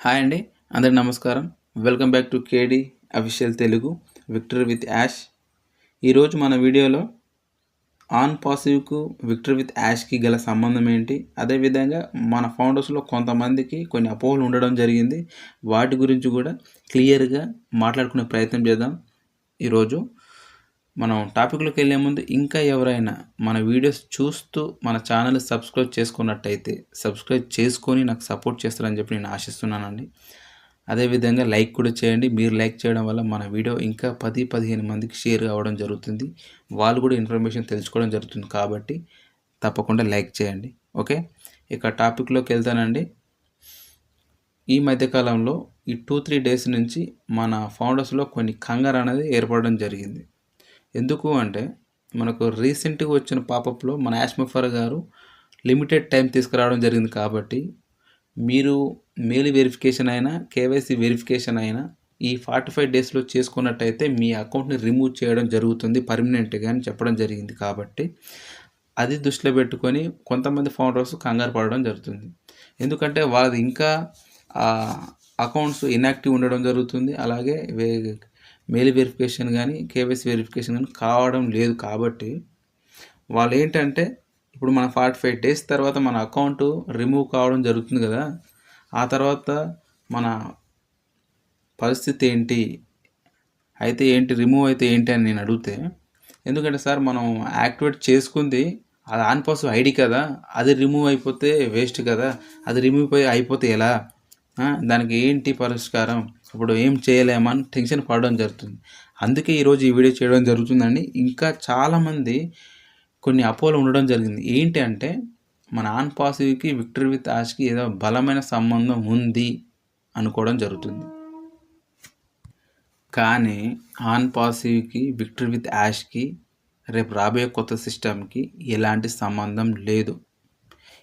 Hi అండి అందరి నమస్కారం. Welcome back to KD official Telugu Victor with Ash ఈరోజు మన వీడియోలో ఆన్ పాసివ్కు విక్టర్ విత్ యాష్కి గల సంబంధం ఏంటి? అదేవిధంగా మన ఫౌండర్స్లో కొంతమందికి కొన్ని అపోహలు ఉండడం జరిగింది. వాటి గురించి కూడా క్లియర్గా మాట్లాడుకునే ప్రయత్నం చేద్దాం. ఈరోజు మనం టాపిక్లోకి వెళ్ళే ముందు ఇంకా ఎవరైనా మన వీడియోస్ చూస్తూ మన ఛానల్ సబ్స్క్రైబ్ చేసుకున్నట్టయితే సబ్స్క్రైబ్ చేసుకొని నాకు సపోర్ట్ చేస్తారని చెప్పి నేను ఆశిస్తున్నానండి. అదేవిధంగా లైక్ కూడా చేయండి. మీరు లైక్ చేయడం వల్ల మన వీడియో ఇంకా పది పదిహేను మందికి షేర్ అవ్వడం జరుగుతుంది. వాళ్ళు కూడా ఇన్ఫర్మేషన్ తెలుసుకోవడం జరుగుతుంది కాబట్టి తప్పకుండా లైక్ చేయండి. ఓకే ఇక టాపిక్లోకి వెళ్తానండి. ఈ మధ్యకాలంలో ఈ టూ త్రీ డేస్ నుంచి మన ఫౌండర్స్లో కొన్ని కంగారు అనేది ఏర్పడడం జరిగింది. ఎందుకు అంటే మనకు రీసెంట్గా వచ్చిన పాపప్లో మన యాష్మఫర్ గారు లిమిటెడ్ టైం తీసుకురావడం జరిగింది కాబట్టి మీరు మెయిల్ వెరిఫికేషన్ అయినా కేవైసీ వెరిఫికేషన్ అయినా ఈ ఫార్టీ ఫైవ్ డేస్లో చేసుకున్నట్టయితే మీ అకౌంట్ని రిమూవ్ చేయడం జరుగుతుంది పర్మనెంట్గా అని చెప్పడం జరిగింది కాబట్టి అది దృష్టిలో పెట్టుకొని కొంతమంది ఫౌండర్స్ కంగారు పడడం జరుగుతుంది. ఎందుకంటే వాళ్ళది ఇంకా అకౌంట్స్ ఇన్యాక్టివ్ ఉండడం జరుగుతుంది. అలాగే మెయిల్ వెరిఫికేషన్ కానీ కేవైసీ వెరిఫికేషన్ కానీ కావడం లేదు కాబట్టి వాళ్ళు ఏంటంటే ఇప్పుడు మన ఫార్టీ ఫైవ్ డేస్ తర్వాత మన అకౌంట్ రిమూవ్ కావడం జరుగుతుంది కదా ఆ తర్వాత మన పరిస్థితి ఏంటి? అయితే ఏంటి రిమూవ్ అయితే ఏంటి అని నేను అడిగితే ఎందుకంటే సార్ మనం యాక్టివేట్ చేసుకుంది అది ఆన్ పాస్ ఐడి కదా అది రిమూవ్ అయిపోతే వేస్ట్ కదా అది రిమూవ్ అయిపోతే ఎలా? దానికి ఏంటి పరిష్కారం? ఇప్పుడు ఏం చేయలేమని టెన్షన్ పడడం జరుగుతుంది. అందుకే ఈరోజు ఈ వీడియో చేయడం జరుగుతుందండి. ఇంకా చాలామంది కొన్ని అపోలు ఉండడం జరిగింది. ఏంటి అంటే మన ఆన్ పాసివ్కి విక్టరీ విత్ యాష్కి ఏదో బలమైన సంబంధం ఉంది అనుకోవడం జరుగుతుంది. కానీ ఆన్ పాసివ్కి విక్టరీ విత్ యాష్కి రేపు రాబోయే కొత్త సిస్టమ్కి ఎలాంటి సంబంధం లేదు.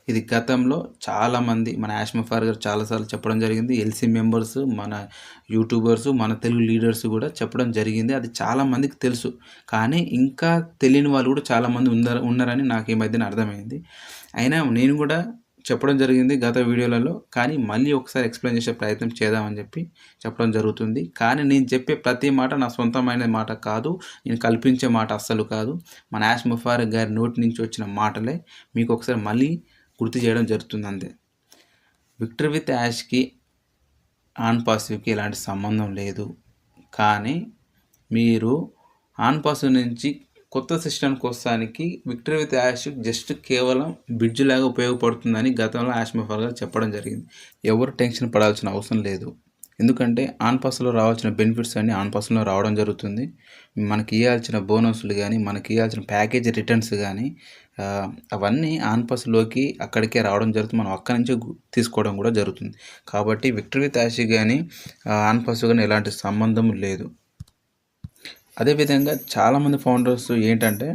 ఇది గతంలో చాలామంది మన యాష్మఫార్ గారు చాలాసార్లు చెప్పడం జరిగింది. ఎల్సీ మెంబర్స్ మన యూట్యూబర్స్ మన తెలుగు లీడర్స్ కూడా చెప్పడం జరిగింది. అది చాలామందికి తెలుసు. కానీ ఇంకా తెలియని వాళ్ళు కూడా చాలామంది ఉన్నారు ఉన్నారని నాకు ఈ మధ్యన అర్థమైంది. అయినా నేను కూడా చెప్పడం జరిగింది గత వీడియోలలో. కానీ మళ్ళీ ఒకసారి ఎక్స్ప్లెయిన్ చేసే ప్రయత్నం చేద్దామని చెప్పి చెప్పడం జరుగుతుంది. కానీ నేను చెప్పే ప్రతి మాట నా సొంతమైన మాట కాదు. నేను కల్పించే మాట అస్సలు కాదు. మన యాష్ ముఫారక్ గారి నోటి నుంచి వచ్చిన మాటలే. మీకు ఒకసారి మళ్ళీ గుర్తు చేయడం జరుగుతుంది అంతే విక్టర్ విత్ యాష్కి ఆన్ పాసివ్కి ఎలాంటి సంబంధం లేదు. కానీ మీరు ఆన్ పాసివ్ నుంచి కొత్త సిస్టమ్ కోసానికి విక్టర్ విత్ యాష్ జస్ట్ కేవలం బ్రిడ్జ్ లాగా ఉపయోగపడుతుందని గతంలో యాష్ మెఫర్ చెప్పడం జరిగింది. ఎవరు టెన్షన్ పడాల్సిన అవసరం లేదు. ఎందుకంటే ఆన్ పాస్లో రావాల్సిన బెనిఫిట్స్ అన్నీ ఆన్ పాస్లో రావడం జరుగుతుంది. మనకి ఇవ్వాల్సిన బోనస్లు కానీ మనకి ఇవ్వాల్సిన ప్యాకేజ్ రిటర్న్స్ కానీ అవన్నీ ఆన్ పాస్లోకి అక్కడికే రావడం జరుగుతుంది. మనం అక్కడి నుంచి తీసుకోవడం కూడా జరుగుతుంది. కాబట్టి విక్టరీ విత్ యాష్ కానీ ఆన్ పాస్ కానీ ఎలాంటి సంబంధం లేదు. అదేవిధంగా చాలామంది ఫౌండర్స్ ఏంటంటే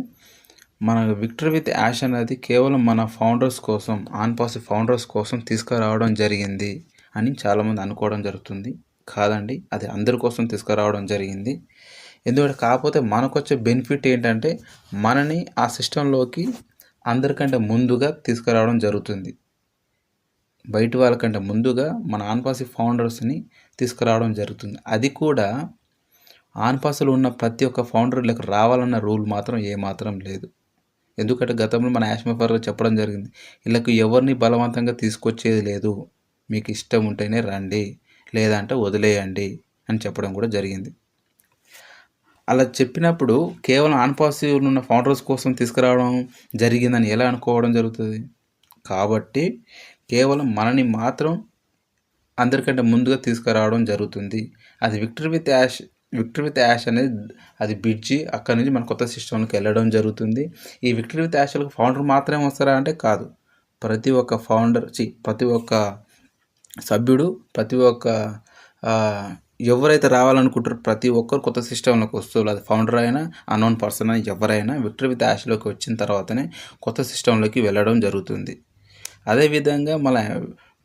మన విక్టర్ విత్ యాష్ అనేది కేవలం మన ఫౌండర్స్ కోసం ఆన్ పాస్ ఫౌండర్స్ కోసం తీసుకురావడం జరిగింది. అని చాలామంది అనుకోవడం జరుగుతుంది. కాదండి అది అందరి కోసం తీసుకురావడం జరిగింది. ఎందుకంటే కాకపోతే మనకు వచ్చే బెనిఫిట్ ఏంటంటే మనని ఆ సిస్టంలోకి అందరికంటే ముందుగా తీసుకురావడం జరుగుతుంది. బయట వాళ్ళకంటే ముందుగా మన ఆన్పాసి ఫౌండర్స్ని తీసుకురావడం జరుగుతుంది. అది కూడా ఆన్పాసులు ఉన్న ప్రతి ఒక్క ఫౌండర్లకు రావాలన్న రూల్ మాత్రం ఏమాత్రం లేదు. ఎందుకంటే గతంలో మన యాష్మఫర్ చెప్పడం జరిగింది వీళ్ళకు ఎవరిని బలవంతంగా తీసుకొచ్చేది లేదు. మీకు ఇష్టం ఉంటేనే రండి లేదంటే వదిలేయండి అని చెప్పడం కూడా జరిగింది. అలా చెప్పినప్పుడు కేవలం ఆన్ పాసివ్ ఉన్న ఫౌండర్స్ కోసం తీసుకురావడం జరిగిందని ఎలా అనుకోవడం జరుగుతుంది? కాబట్టి కేవలం మనని మాత్రం అందరికంటే ముందుగా తీసుకురావడం జరుగుతుంది. అది Victor with ash Victor with ash అనేది అది బ్రిడ్జి అక్కడ నుంచి మన కొత్త సిస్టంలోకి వెళ్ళడం జరుగుతుంది. ఈ విక్టర్ విత్ యాష్లకు ఫౌండర్ మాత్రమే వస్తారా అంటే కాదు. ప్రతి ఒక్క ఫౌండర్ చి ప్రతి ఒక్క సభ్యుడు ప్రతి ఒక్క ఎవరైతే రావాలనుకుంటారో ప్రతి ఒక్కరు కొత్త సిస్టంలోకి వస్తారు. అది ఫౌండర్ అయినా అన్నోన్ పర్సన్ అయినా ఎవరైనా విక్టరీ విత్ యాష్లోకి వచ్చిన తర్వాతనే కొత్త సిస్టంలోకి వెళ్ళడం జరుగుతుంది. అదేవిధంగా మన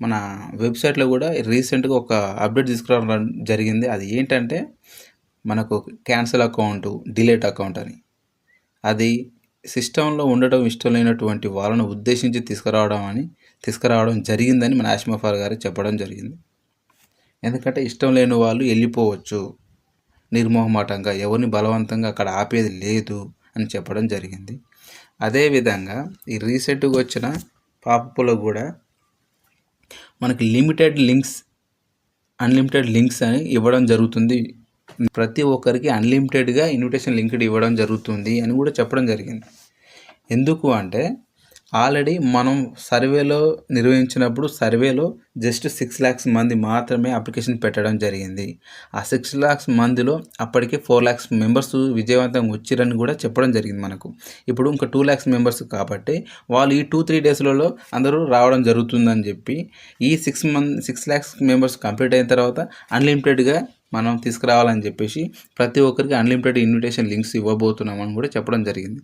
మన వెబ్సైట్లో కూడా రీసెంట్గా ఒక అప్డేట్ తీసుకురావడం జరిగింది. అది ఏంటంటే మనకు క్యాన్సిల్ అకౌంట్ డిలేట్ అకౌంట్ అని. అది సిస్టంలో ఉండడం ఇష్టం లేనటువంటి వాళ్ళను ఉద్దేశించి తీసుకురావడం అని తీసుకురావడం జరిగిందని మన ఆశ్మఫార్ గారు చెప్పడం జరిగింది. ఎందుకంటే ఇష్టం లేని వాళ్ళు వెళ్ళిపోవచ్చు. నిర్మోహమాటంగా ఎవరిని బలవంతంగా అక్కడ ఆపేది లేదు అని చెప్పడం జరిగింది. అదేవిధంగా ఈ రీసెంట్గా వచ్చిన పాపపులో కూడా మనకి లిమిటెడ్ లింక్స్ అన్లిమిటెడ్ లింక్స్ అని ఇవ్వడం జరుగుతుంది. ప్రతి ఒక్కరికి అన్లిమిటెడ్గా ఇన్విటేషన్ లింక్డ్ ఇవ్వడం జరుగుతుంది అని కూడా చెప్పడం జరిగింది. ఎందుకు అంటే ఆల్రెడీ మనం సర్వేలో నిర్వహించినప్పుడు సర్వేలో జస్ట్ సిక్స్ ల్యాక్స్ మంది మాత్రమే అప్లికేషన్ పెట్టడం జరిగింది. ఆ సిక్స్ ల్యాక్స్ మందిలో అప్పటికే ఫోర్ ల్యాక్స్ మెంబర్స్ విజయవంతంగా వచ్చిరని కూడా చెప్పడం జరిగింది మనకు. ఇప్పుడు ఇంకా టూ ల్యాక్స్ మెంబర్స్ కాబట్టి వాళ్ళు ఈ టూ త్రీ డేస్లలో అందరూ రావడం జరుగుతుందని చెప్పి ఈ six month six lakhs members complete అయిన తర్వాత అన్లిమిటెడ్గా మనం తీసుకురావాలని చెప్పేసి ప్రతి ఒక్కరికి అన్లిమిటెడ్ ఇన్విటేషన్ లింక్స్ ఇవ్వబోతున్నామని కూడా చెప్పడం జరిగింది.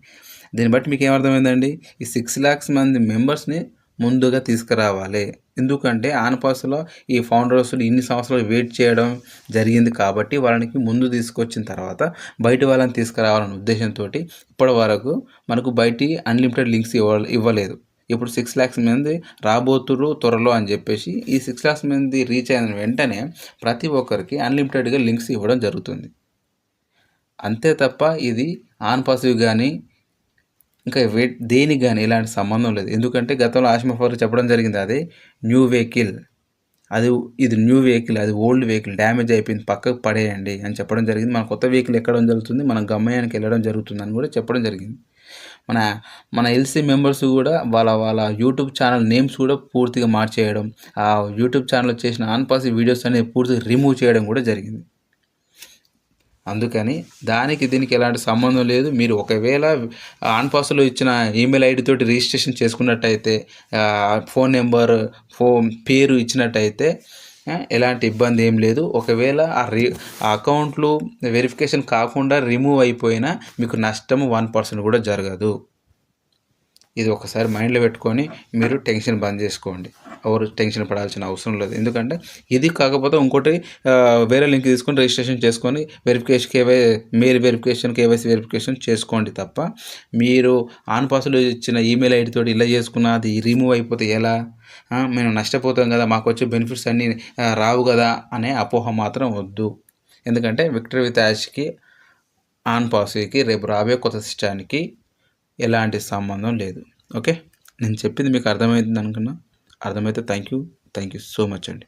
దీన్ని బట్టి మీకు ఏమర్థమైందండి? ఈ సిక్స్ ల్యాక్స్ మంది మెంబర్స్ని ముందుగా తీసుకురావాలి. ఎందుకంటే ఆనపాసులో ఈ ఫౌండర్స్ ఇన్ని సంవత్సరాలు వెయిట్ చేయడం జరిగింది కాబట్టి వాళ్ళకి ముందు తీసుకొచ్చిన తర్వాత బయట వాళ్ళని తీసుకురావాలనే ఉద్దేశంతో ఇప్పటి వరకు మనకు బయటి అన్లిమిటెడ్ లింక్స్ ఇవ్వ ఇవ్వలేదు. ఇప్పుడు సిక్స్ ల్యాక్స్ మంది రాబోతురు త్వరలో అని చెప్పేసి ఈ సిక్స్ ల్యాక్స్ మంది రీచ్ అయిన వెంటనే ప్రతి ఒక్కరికి అన్లిమిటెడ్గా లింక్స్ ఇవ్వడం జరుగుతుంది. అంతే తప్ప ఇది ఆన్ పాసివ్ కానీ ఇంకా వే దేనికి కానీ ఇలాంటి సంబంధం లేదు. ఎందుకంటే గతంలో ఆసిమా ఫర్ చెప్పడం జరిగింది అది న్యూ వెహికల్ అది ఇది న్యూ వెహికల్ అది ఓల్డ్ వెహికల్ డ్యామేజ్ అయిపోయింది పక్కకు పడేయండి అని చెప్పడం జరిగింది. మన కొత్త వెహికల్ ఎక్కడం జరుగుతుంది మన గమ్యానికి వెళ్ళడం జరుగుతుంది అని కూడా చెప్పడం జరిగింది. మన మన ఎల్సీ మెంబర్స్ కూడా వాళ్ళ వాళ్ళ యూట్యూబ్ ఛానల్ నేమ్స్ కూడా పూర్తిగా మార్చేయడం ఆ యూట్యూబ్ ఛానల్ చేసిన ఆన్పాసి వీడియోస్ అనేది పూర్తిగా రిమూవ్ చేయడం కూడా జరిగింది. అందుకని దానికి దీనికి ఎలాంటి సంబంధం లేదు. మీరు ఒకవేళ ఆన్పాస్లో ఇచ్చిన ఈమెయిల్ ఐడి తోటి రిజిస్ట్రేషన్ చేసుకున్నట్టయితే ఫోన్ నెంబర్ ఫోన్ పేరు ఇచ్చినట్టయితే ఎలాంటి ఇబ్బంది ఏం లేదు. ఒకవేళ ఆ రి ఆ అకౌంట్లు వెరిఫికేషన్ కాకుండా రిమూవ్ అయిపోయినా మీకు నష్టం వన్ పర్సెంట్ కూడా జరగదు. ఇది ఒకసారి మైండ్లో పెట్టుకొని మీరు టెన్షన్ బంద్ చేసుకోండి. ఎవరు టెన్షన్ పడాల్సిన అవసరం లేదు. ఎందుకంటే ఇది కాకపోతే ఇంకోటి వేరే లింక్ తీసుకొని రిజిస్ట్రేషన్ చేసుకొని verification KY mail verification KYC verification చేసుకోండి తప్ప మీరు ఆన్ పాస్లో ఇచ్చిన ఈమెయిల్ ఐడి తోటి ఇలా చేసుకున్న అది రిమూవ్ అయిపోతే ఎలా? మేము నష్టపోతాం కదా మాకు వచ్చే బెనిఫిట్స్ అన్నీ రావు కదా అనే అపోహ మాత్రం వద్దు. ఎందుకంటే విక్టరీ విత్ యాష్కి ఆన్ పాస్కి రేపు రాబోయే కొత్త సిస్టానికి ఎలాంటి సంబంధం లేదు. ఓకే? నేను చెప్పింది మీకు అర్థమైంది అనుకున్నా. అర్థమైతే thank you thank you so much అండి.